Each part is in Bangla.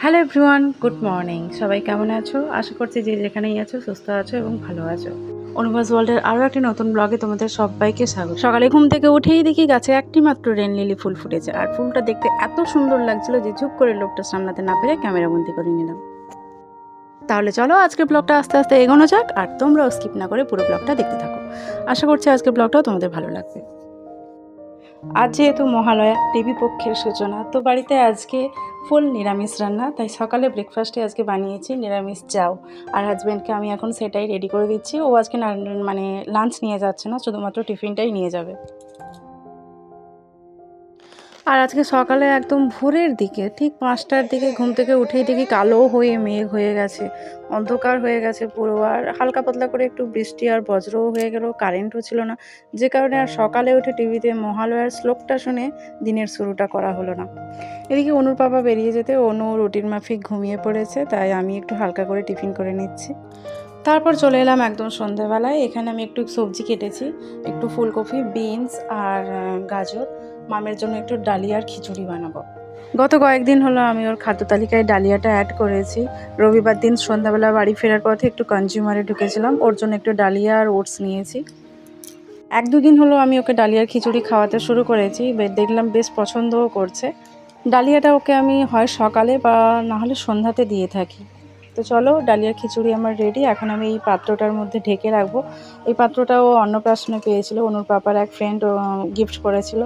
হ্যালো এভরিওয়ান গুড মর্নিং সবাই কেমন আছো? আশা করছি যে যেখানেই আছো, সুস্থ আছো এবং ভালো আছো। অনুবাস ওয়ার্ল্ডের আরও একটি নতুন ব্লগে তোমাদের সবাইকে স্বাগত। সকালে ঘুম থেকে উঠেই দেখি গাছে একটি মাত্র রেন লিলি ফুল ফুটেছে। আর ফুলটা দেখতে এত সুন্দর লাগছিল যে ঝুপ করে লোকটা সামলাতে না পেরে ক্যামেরা বন্দি করে নিলাম। তাহলে চলো আজকের ব্লগটা আস্তে আস্তে এগোনো যাক, আর তোমরাও স্কিপ না করে পুরো ব্লগটা দেখতে থাকো। আশা করছি আজকের ব্লগটাও তোমাদের ভালো লাগবে। আজ যেহেতু মহালয়া, দেবী পক্ষের সূচনা, তো বাড়িতে আজকে ফুল নিরামিষ রান্না, তাই সকালে ব্রেকফাস্টে আজকে বানিয়েছি নিরামিষ চাও। আর হাজব্যান্ডকে আমি এখন সেটাই রেডি করে দিচ্ছি। ও আজকে মানে লাঞ্চ নিয়ে যাচ্ছে না, শুধুমাত্র টিফিনটাই নিয়ে যাবে। আর আজকে সকালে একদম ভোরের দিকে, ঠিক পাঁচটার দিকে ঘুম থেকে উঠেই দেখি কালো হয়ে মেঘ হয়ে গেছে, অন্ধকার হয়ে গেছে পুরো। আর হালকা পাতলা করে একটু বৃষ্টি আর বজ্রও হয়ে গেল, কারেন্টও ছিল না। যে কারণে আর সকালে উঠে টিভিতে মহালয়ার শ্লোকটা শুনে দিনের শুরুটা করা হলো না। এদিকে অনুর বাবা বেরিয়ে যেতে অনু রুটিন মাফিক ঘুমিয়ে পড়েছে, তাই আমি একটু হালকা করে টিফিন করে নিচ্ছি। তারপর চলে এলাম একদম সন্ধেবেলায় এখানে আমি একটু সবজি কেটেছি, একটু ফুলকপি, বিনস আর গাজর। মামের জন্য একটু ডালিয়ার খিচুড়ি বানাবো। গত কয়েকদিন হলো আমি ওর খাদ্য তালিকায় ডালিয়াটা অ্যাড করেছি। রবিবার দিন সন্ধ্যাবেলা বাড়ি ফেরার পথে একটু কনজিউমারে ঢুকেছিলাম। ওর জন্য একটু ডালিয়া আর ওটস নিয়েছি। এক দুদিন হলো আমি ওকে ডালিয়ার খিচুড়ি খাওয়াতে শুরু করেছি। দেখলাম বেশ পছন্দও করছে। ডালিয়াটা ওকে আমি হয় সকালে বা না হলে সন্ধ্যাতে দিয়ে থাকি। তো চলো ডালিয়ার খিচুড়ি আমার রেডি এখন আমি এই পাত্রটার মধ্যে ঢেকে রাখব। এই পাত্রটাও অন্নপ্রাশনে পেয়েছিল। অনুর পাপার এক ফ্রেন্ড গিফট করেছিল।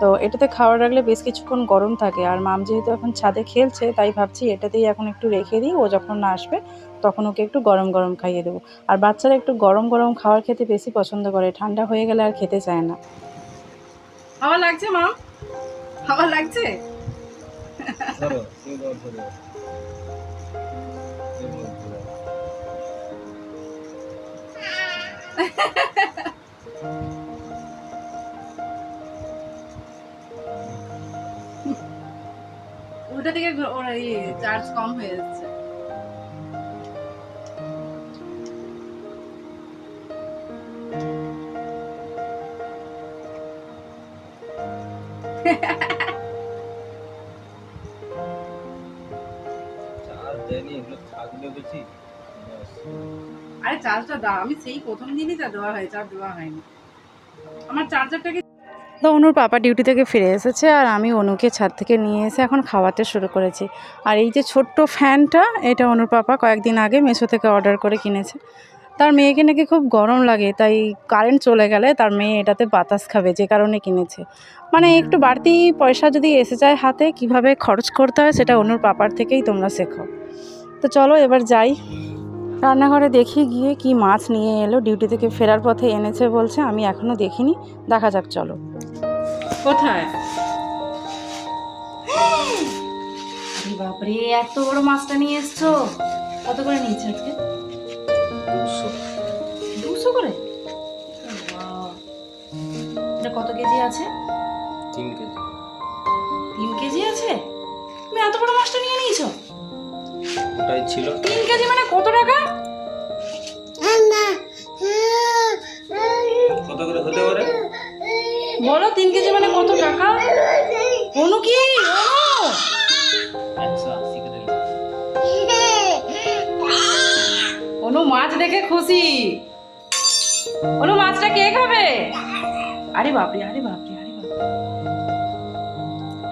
তো এটাতে খাবার রাখলে বেশ কিছুক্ষণ গরম থাকে। আর মাম যেহেতু এখন ছাদে খেলছে, তাই ভাবছি এটাতেই এখন একটু রেখে দিই। ও যখন না আসবে, তখন ওকে একটু গরম গরম খাইয়ে দেবো। আর বাচ্চারা একটু গরম গরম খাওয়ার খেতে বেশি পছন্দ করে। ঠান্ডা হয়ে গেলে আর খেতে চায় না। হাওয়া লাগছে মা হাওয়া লাগছে? উল্টা এই চার্জ কম হয়ে যাচ্ছে চার্জ দেয়নি এগুলো থাকলে বেশি। আরে চার্জটা দাও আমি সেই প্রথম দিনই যা দেওয়া হয়েছে আর দেওয়া হয়নি। আমার চার্জারটাকে তো অনুর পাপা ডিউটি থেকে ফিরে এসেছে আর আমি অনুকে ছাদ থেকে নিয়ে এসে এখন খাওয়াতে শুরু করেছি। আর এই যে ছোট্ট ফ্যানটা এটা অনুর পাপা কয়েকদিন আগে মেশো থেকে অর্ডার করে কিনেছে। তার মেয়েকে নাকি খুব গরম লাগে তাই কারেন্ট চলে গেলে তার মেয়ে এটাতে বাতাস খাবে যে কারণে কিনেছে। মানে একটু বাড়তি পয়সা যদি এসে যায় হাতে কীভাবে খরচ করতে হয় সেটা অনুর পাপার থেকেই তোমরা শেখো। তো চলো এবার যাই। রান্নাঘরে দেখি গিয়ে কি মাছ নিয়ে এলো ডিউটি থেকে ফেরার পথে এনেছে বলছে আমি এখনও দেখিনি দেখা যাক চলো। কোথায়? বাপরে এত বড় মাছটা নিয়ে এসছো। কত করে নিয়েছে আজকে? দুশো। দুশো করে? এটা কত কেজি আছে? তিন কেজি। তিন কেজি আছে? তুমি এত বড় মাছটা নিয়ে নিয়েছো? ওটাই ছিল। তিন কেজি মানে কত টাকা? কত করে হতে পারে? বলো তিন কেজি মানে কত টাকা? অনু কি? অনু করে অনু মাছ দেখে খুশি। অনু মাছটা কে খাবে? আরে বাপরে আরে বাপরে আরে বাপরে।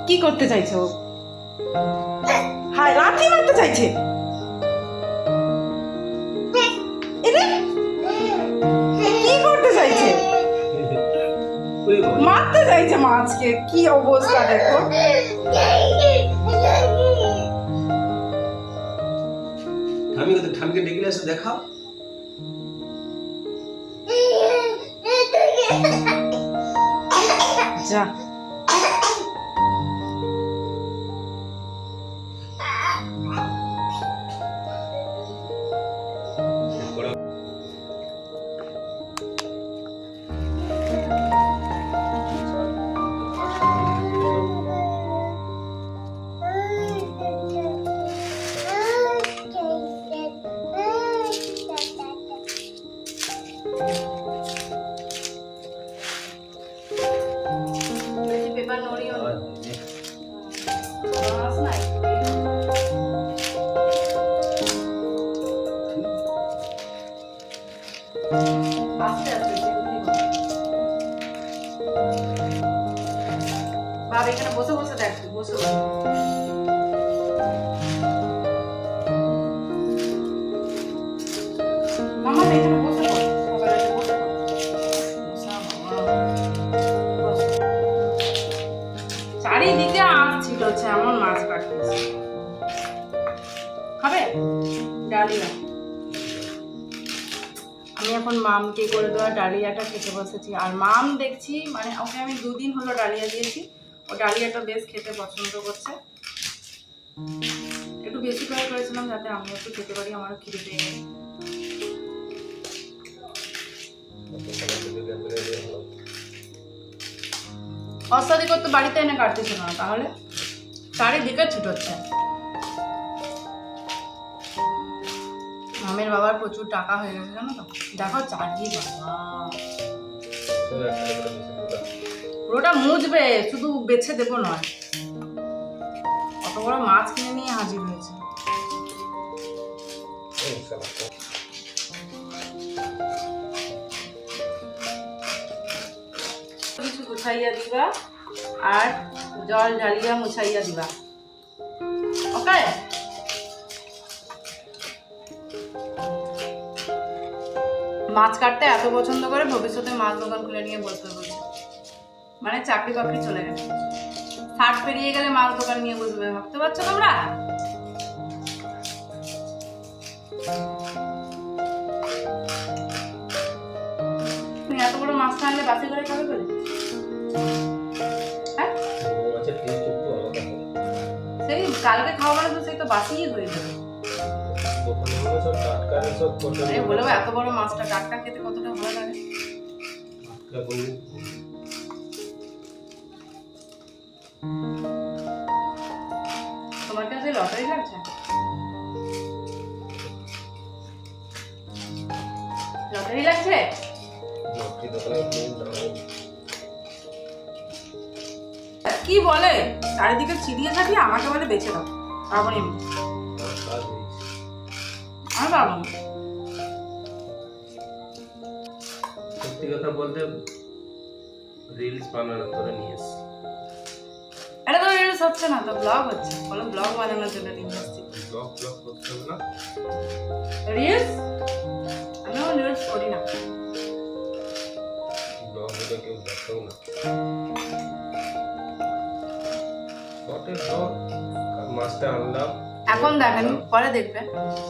কি করতে চাইছো? হায় লাথি মারতে চাইছে। বাবা। যে চাইছে মাছকে কি অবস্থা দেখো ঠামি কোথায় ঠামিকে ডেকে এসে দেখাও যা চারিদিকে আঁশ ছিটছে এমন মাছ কাটতেছে খাবে? ডালিয়া আমি এখন মামকে করে দেওয়া ডালিয়াটা খেতে বসেছি। আর মাম দেখছি মানে ওকে আমি দুদিন হলো ডালিয়া দিয়েছি। ও ডালিয়াটা বেশ খেতে পছন্দ করছে। একটু বেশি করে করেছিলাম যাতে আমি একটু খেতে পারি, আমারও খিদে পেয়ে গেছে অস্তাদি করতে বাড়িতে এনে কাটতেছে না, তাহলে? চারিদিকে ছুটোচ্ছে। মামের বাবার প্রচুর টাকা হয়ে গেছে, জানো তো? দেখো চারজি বাবা। পুরোটা মুজবে শুধু বেছে দেবো নয়। কত বড় মাছ কিনে নিয়ে হাজির হয়েছে। কিছু গুছাইয়া দিবা আর জল ঢালিয়া মুছাইয়া দিবা। ওকে? মাছ কাটতে এত পছন্দ করে ভবিষ্যতে মাছ দোকান খুলে নিয়ে বসবে বলছে মানে চাকরি বাকরি চলে গেছে। ষাট পেরিয়ে গেলে মাছ দোকান নিয়ে বসবে ভাবতে পারছ তোমরা? তুমি এত বড় মাছটা আনলে বাসি করে খাবে বলে? সেই কালকে খাওয়া মানে তো সেই তো বাসিই হয়ে যাবে বলব এত বড় মাছটা টাটকা খেতে কতটা ভালো লাগে? তোমার কাছে লটারি লাগছে? লটারি লাগছে? কি বলে? চারিদিকে চিড়িয়ে ছাড়িয়ে আমাকে বলে বেছে দাও। তারপরে এমনি। আমি পারব না সত্যি কথা বলতে রিলস বানানোর করে নিয়ে এসছি এটা তো রিলস হচ্ছে না তো ব্লগ হচ্ছে। বলো ব্লগ বানানোর জন্য নিয়ে এসেছি। ব্লগ ব্লগ করতে হবে না? রিলস আমিও রিলস করি না। ব্লগ ভিডিও কেউ না। মাছটা আনলাম। এখন দেখেন পরে দেখবেন।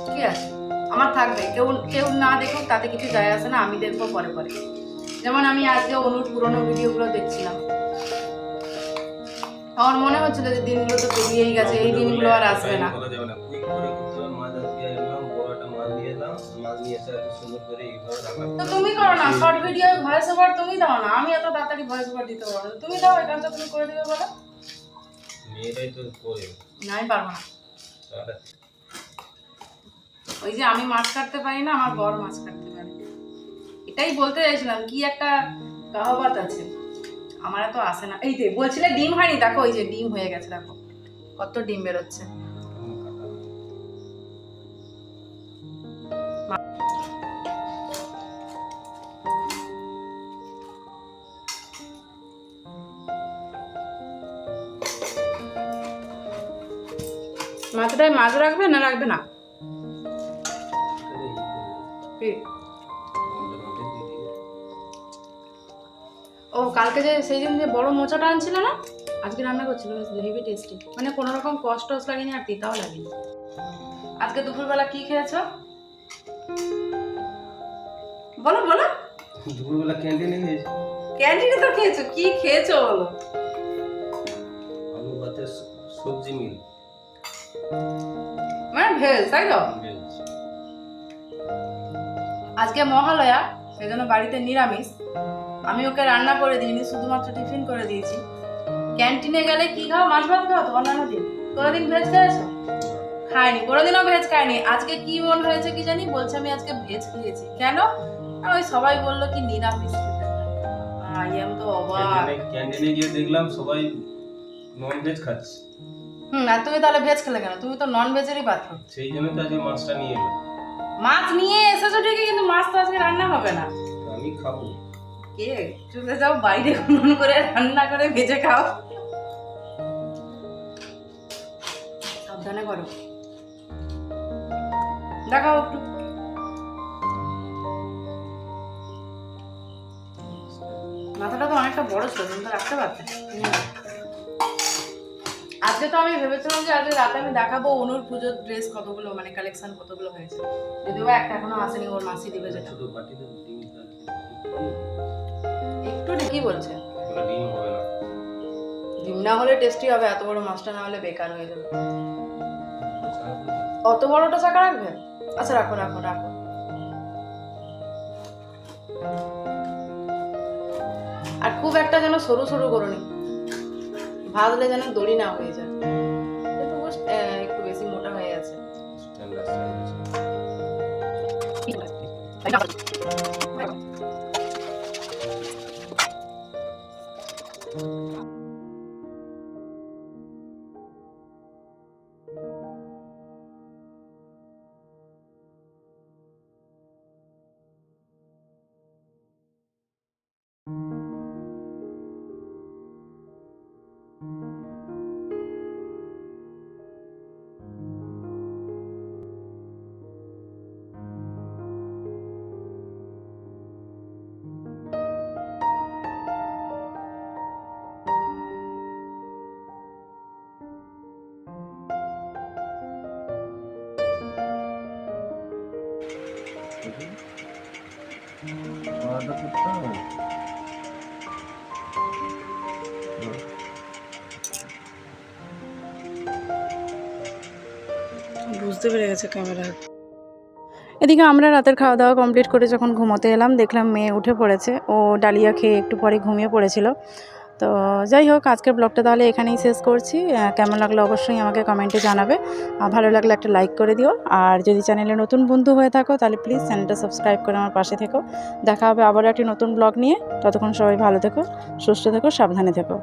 ঠিক আছে। আমার থাকবে। কেউ কেউ না দেখুক তাতে কিছু যায় আসে না আমি দেখব পরে পরে। যেমন আমি আজকে অনুর পুরোনো ভিডিওগুলো দেখছিলাম। আমার মনে হচ্ছিল যে দিনগুলো তো পেরিয়েই গেছে এই দিনগুলো আর আসবে না। তো তুমি করো না শর্ট ভিডিও ভয়েস ওভার তুমি দাও না আমি এত তাড়াতাড়ি ভয়েস ওভার দিতে পারব তুমি দাও কাজটা তুমি করে দিবে বলো। মেয়েরাই তো করে। না আমি পারব না। ওই যে আমি মাছ কাটতে পারি না আমার বর মাছ কাটতে পারে। এটাই বলতে চাইছিলাম কি একটা কাহাবাত আছে। আমার তো আসে না। এই যে বলছিলে ডিম হয়নি দেখো ওই যে ডিম হয়ে গেছে দেখো। কত ডিম বেরোচ্ছে। মাথাটায় মাছ রাখবে না রাখবে না? ও কালকে যে সেই দিন যে বড় মোচাটা আনছিল না? আজকে রান্না করছিল হেভি টেস্টি মানে কোনো রকম কষ্ট লাগেনি আর তিতাও লাগেনি। আজকে দুপুরবেলা কি খেয়েছ? বলো বলো। দুপুরবেলা ক্যান্টিনে গিয়েছি ক্যান্টিনে তো খেয়েছো কি খেয়েছো বলো? আলু ভাতের সবজি মিল। ভেজ তাই তো? আজকে মহালয়া সেই জন্য বাড়িতে নিরামিষ। আমি ওকে রান্না করে দিইনি শুধুমাত্র টিফিন করে দিয়েছি। ক্যান্টিনে গেলে কি খাও? মাছ ভাত খাও তো অন্যান্য দিন। কোনোদিন ভেজ খেয়েছো? খাইনি কোনোদিনও ভেজ খাইনি। আজকে কি মন হয়েছে কি জানি? বলছে আমি আজকে ভেজ খেয়েছি। কেন? ওই সবাই বলল কি নিরামিষ আই এম তো অবাক। ক্যান্টিনে গিয়ে দেখলাম সবাই নন ভেজ খাচ্ছে। হুম আর তুমি তাহলে ভেজ খেলে কেন? তুমি তো নন ভেজেরই পাত্র। সেই জন্য তো আজকে মাছটা নিয়ে এলাম। মাছ নিয়ে এসেছ ঠিকই কিন্তু মাছ তো আজকে রান্না হবে না। আমি খাব। কে? চলে যাও বাইরে উনুন করে রান্না করে ভেজে খাও। সাবধানে করো। দেখাও একটু। মাথাটা তো অনেকটা বড় ছিল তুমি তো রাখতে পারতে। আজকে তো আমি ভেবেছিলাম যে আজকে রাতে আমি দেখাবো অনুর পুজোর ড্রেস কতগুলো মানে কালেকশন কতগুলো হয়েছে। যদিও একটা এখনও আসেনি ওর মাসি দিবে যেটা। ছোট বাটিতে একটু ঠিকই বলছে। ডিম হবে না। ডিম না হলে টেস্টি হবে এত বড় মাছটা না হলে বেকার হয়ে যাবে। অত বড়টা চাকা রাখবে? আচ্ছা রাখো রাখো রাখো। আর খুব একটা যেন সরু সরু করো নি। ভাজলে যেন দড়ি না হয়ে যায়। একটু একটু বেশি মোটা হয়ে গেছে। বুঝতে পেরে গেছে এদিকে আমরা রাতের খাওয়া দাওয়া কমপ্লিট করে যখন ঘুমোতে এলাম, দেখলাম মেয়ে উঠে পড়েছে। ও ডালিয়া খেয়ে একটু পরে ঘুমিয়ে পড়েছিল। তো যাই হোক, আজকের ব্লগটা তাহলে এখানেই শেষ করছি। কেমন লাগল অবশ্যই আমাকে কমেন্টে জানাবে। ভালো লাগলে একটা লাইক করে দিও। আর যদি চ্যানেলে নতুন বন্ধু হয়ে থাকো, তাহলে প্লিজ চ্যানেলটা সাবস্ক্রাইব করে আমার পাশে থেকো। দেখা হবে আবার একটি নতুন ব্লগ নিয়ে। ততক্ষণ সবাই ভালো থেকো, সুস্থ থেকো, সাবধানে থেকো।